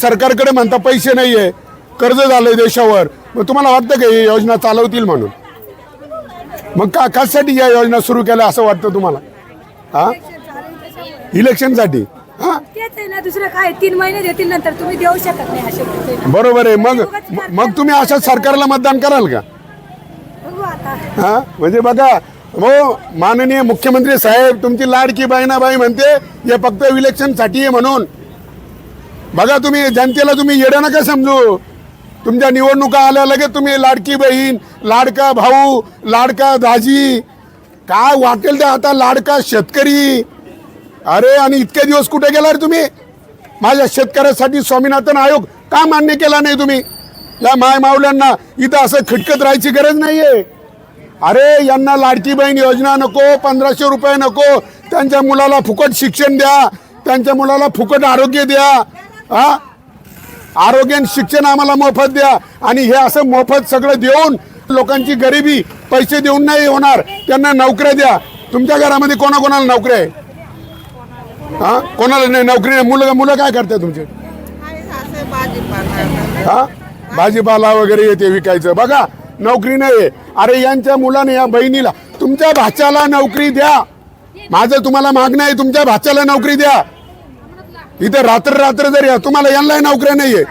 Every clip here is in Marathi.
सरकारकडे म्हणता पैसे नाही आहे कर्ज झालंय देशावर. मग तुम्हाला वाटतं का ही योजना चालवतील म्हणून? मग का कशासाठी या योजना सुरू केल्या असं वाटतं तुम्हाला? हा? इलेक्शनसाठी. हा? तेच आहे ना दुसरं काय? तीन महिने देतील नंतर तुम्ही देऊ शकत नाही असे पैसे ना. बरोबर आहे. मग मग तुम्ही अशा सरकारला मतदान कराल का? बघू आता. हा? म्हणजे बघा हो माननीय मुख्यमंत्री साहेब तुमची लाडकी बहिणाबाई म्हणते हे फक्त इलेक्शनसाठी आहे म्हणून. बघा तुम्ही जनतेला तुम्ही येडं नका समजू. तुमच्या निवडणुका आल्या लगेच तुम्ही लाडकी बहीण लाडका भाऊ लाडका दाजी काय वाटेल ते आता लाडका शेतकरी. अरे आणि इतके दिवस कुठे गेला रे तुम्ही? माझ्या शेतकऱ्यासाठी स्वामीनाथन आयोग का मान्य केला नाही तुम्ही? या माय मावल्यांना इथं असं खटकत राहायची गरज नाहीये. अरे यांना लाडकी बहीण योजना नको पंधराशे रुपये नको त्यांच्या मुलाला फुकट शिक्षण द्या त्यांच्या मुलाला फुकट आरोग्य द्या. हा? आरोग्य आणि शिक्षण आम्हाला मोफत द्या. आणि हे असं मोफत सगळं देऊन लोकांची गरिबी पैसे देऊन नाही होणार. त्यांना नोकऱ्या द्या. तुमच्या घरामध्ये कोणाकोणाला नोकऱ्या आहे? हा? कोणाला नाही नोकरी नाही. मुलं मुलं काय करतात तुमचे? हा? भाजीपाला वगैरे येते विकायचं. बघा नोकरी नाही अरे यांच्या मुलाने या बहिणीला तुमच्या भाच्याला नोकरी द्या. माझं तुम्हाला मागणं आहे तुमच्या भाच्याला नोकरी द्या. इथे रात्र रात्र जरी या तुम्हाला यांना नोकऱ्या नाहीये.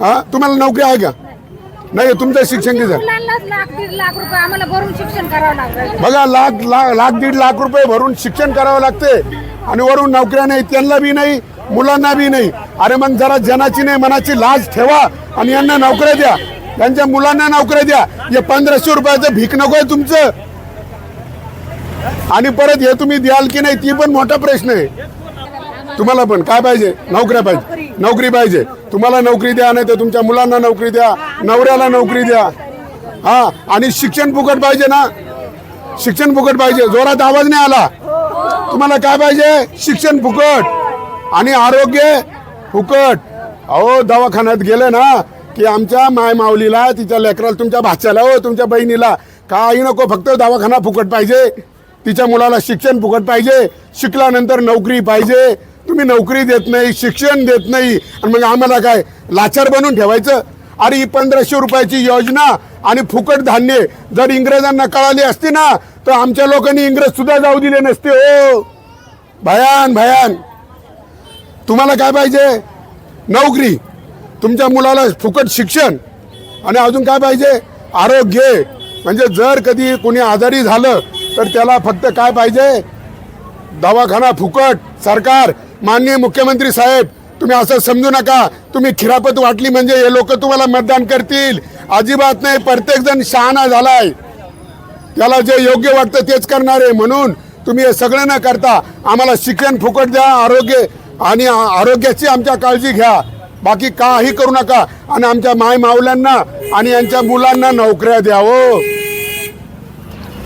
हा? तुम्हाला नोकरी आहे का? नाही तुमचं शिक्षण किती झालं? मुलांनाच लाख दीड लाख रुपये आम्हाला भरून शिक्षण करावं लागलं. बघा लाख लाख लाख दीड लाख रुपये भरून शिक्षण करावं लागते. आणि वरून नोकऱ्या नाही त्यांना बी नाही मुलांना बी नाही. अरे मग जरा जनाची नाही मनाची लाज ठेवा आणि यांना नोकऱ्या द्या. त्यांच्या मुलांना नोकऱ्या द्या. हे पंधराशे रुपयाचं भीक नको आहे तुमचं. आणि परत हे तुम्ही द्याल की नाही ती पण मोठा प्रश्न आहे. तुम्हाला पण. काय पाहिजे? नोकऱ्या पाहिजे. नोकरी. पाहिजे. तुम्हाला नोकरी द्या नाही तर तुमच्या मुलांना नोकरी द्या. नवऱ्याला नोकरी द्या. हा आणि शिक्षण फुकट पाहिजे ना? शिक्षण फुकट पाहिजे. जोरात आवाज नाही आला. तुम्हाला काय पाहिजे? शिक्षण फुकट. आणि आरोग्य फुकट. अहो दवाखान्यात गेले ना की आमच्या माय माऊलीला तिच्या लेकराला तुमच्या भाच्याला हो तुमच्या बहिणीला काही नको फक्त दवाखाना फुकट पाहिजे. तिच्या मुलाला शिक्षण फुकट पाहिजे. शिकल्यानंतर नोकरी पाहिजे. तुम्ही नोकरी देत नाही शिक्षण देत नाही आणि मग आम्हाला काय लाचार बनवून ठेवायचं? अरे ही पंधराशे रुपयाची योजना आणि फुकट धान्य जर इंग्रजांना कळाली असती ना तर आमच्या लोकांनी इंग्रज सुद्धा जाऊ दिले नसते हो. भयान भयान. तुम्हाला काय पाहिजे? नोकरी. तुमच्या मुलाला फुकट शिक्षण. आणि अजून काय पाहिजे? आरोग्य. म्हणजे जर कधी कोणी आजारी झालं तर त्याला फक्त काय पाहिजे? दवाखाना फुकट सरकार. माननीय मुख्यमंत्री साहेब तुम्ही असं समजू नका. तुम्ही खिरापत वाटली म्हणजे हे लोक तुम्हाला मतदान करतील. अजिबात नाही प्रत्येक जण शहाणा झालाय. त्याला जे योग्य वाटतं तेच करणार आहे म्हणून तुम्ही हे सगळं न करता आम्हाला शिक्षण फुकट द्या आरोग्य आणि आरोग्याची आमच्या काळजी घ्या. बाकी काही करू नका. आणि आमच्या माय मावल्यांना आणि यांच्या मुलांना नोकऱ्या द्या हो.